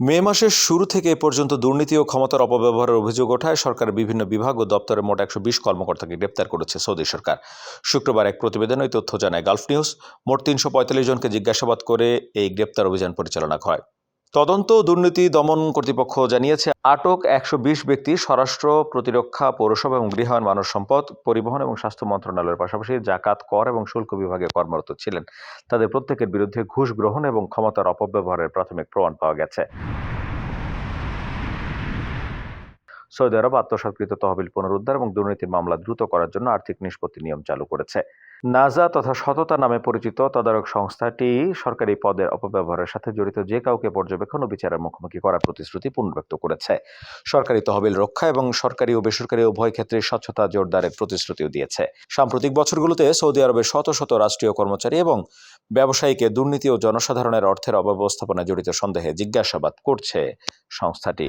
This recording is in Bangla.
মে মাসের শুরু থেকে এ পর্যন্ত দুর্নীতি ও ক্ষমতার অপব্যবহারের অভিযোগ ওঠায় সরকারের বিভিন্ন বিভাগ ও দপ্তরের মোট একশো বিশ কর্মকর্তাকে গ্রেপ্তার করেছে সৌদি সরকার। শুক্রবার এক প্রতিবেদনে তথ্য জানায়, গালফ নিউজ মোট তিনশো পঁয়তাল্লিশ জনকে জিজ্ঞাসাবাদ করে এই গ্রেপ্তার অভিযান পরিচালনা হয়। তদন্ত দুর্নীতি দমন কর্তৃপক্ষ জানিয়েছে, আটক একশো বিশ ব্যক্তি স্বরাষ্ট্র, প্রতিরক্ষা, পৌরসভা এবং গৃহায়ণ মানব সম্পদ, পরিবহন এবং স্বাস্থ্য মন্ত্রণালয়ের পাশাপাশি জাকাত, কর এবং শুল্ক বিভাগে কর্মরত ছিলেন। তাদের প্রত্যেকের বিরুদ্ধে ঘুষ গ্রহণ এবং ক্ষমতার অপব্যবহারের প্রাথমিক প্রমাণ পাওয়া গেছে। সৌদি আরব আত্মসাৎকৃত তহবিল পুনরুদ্ধার এবং দুর্নীতির মামলা দ্রুত করার জন্য আর্থিক নিষ্পত্তি নিয়ম চালু করেছে। নাজা তথা সততা নামে পরিচিত তদারক সংস্থাটি সরকারি পদের অপব্যবহারের সাথে জড়িত যে কাউকে পর্যবেক্ষণ ও বিচারের মুখোমুখি করার প্রতিশ্রুতি পুনর্ব্যক্ত করেছে। সরকারি তহবিল রক্ষা এবং সরকারি ও বেসরকারি উভয় ক্ষেত্রে স্বচ্ছতা জোরদারের প্রতিশ্রুতিও দিয়েছে। সাম্প্রতিক বছরগুলোতে সৌদি আরবের শত শত রাষ্ট্রীয় কর্মচারী এবং ব্যবসায়ীকে দুর্নীতি ও জনসাধারণের অর্থের অব্যবস্থাপনায় জড়িত সন্দেহে জিজ্ঞাসাবাদ করছে সংস্থাটি।